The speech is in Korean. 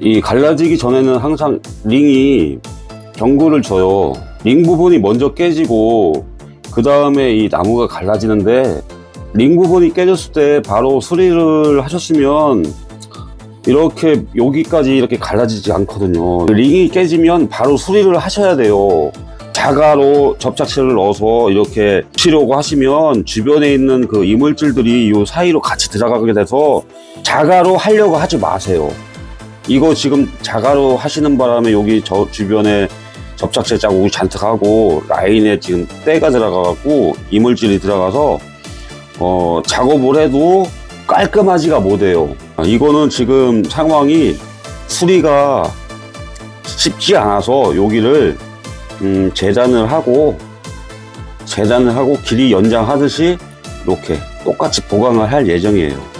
이 갈라지기 전에는 항상 링이 경고를 줘요. 링 부분이 먼저 깨지고 그 다음에 이 나무가 갈라지는데 링 부분이 깨졌을 때 바로 수리를 하셨으면 이렇게 여기까지 이렇게 갈라지지 않거든요. 링이 깨지면 바로 수리를 하셔야 돼요. 자가로 접착제를 넣어서 이렇게 치려고 하시면 주변에 있는 그 이물질들이 이 사이로 같이 들어가게 돼서 자가로 하려고 하지 마세요. 이거 지금 자가로 하시는 바람에 여기 저 주변에 접착제 자국이 잔뜩 하고 라인에 지금 때가 들어가갖고 이물질이 들어가서 어, 작업을 해도 깔끔하지가 못해요. 아, 이거는 지금 상황이 수리가 쉽지 않아서 여기를 음, 재단을 하고 재단을 하고 길이 연장하듯이 이렇게 똑같이 보강을 할 예정이에요.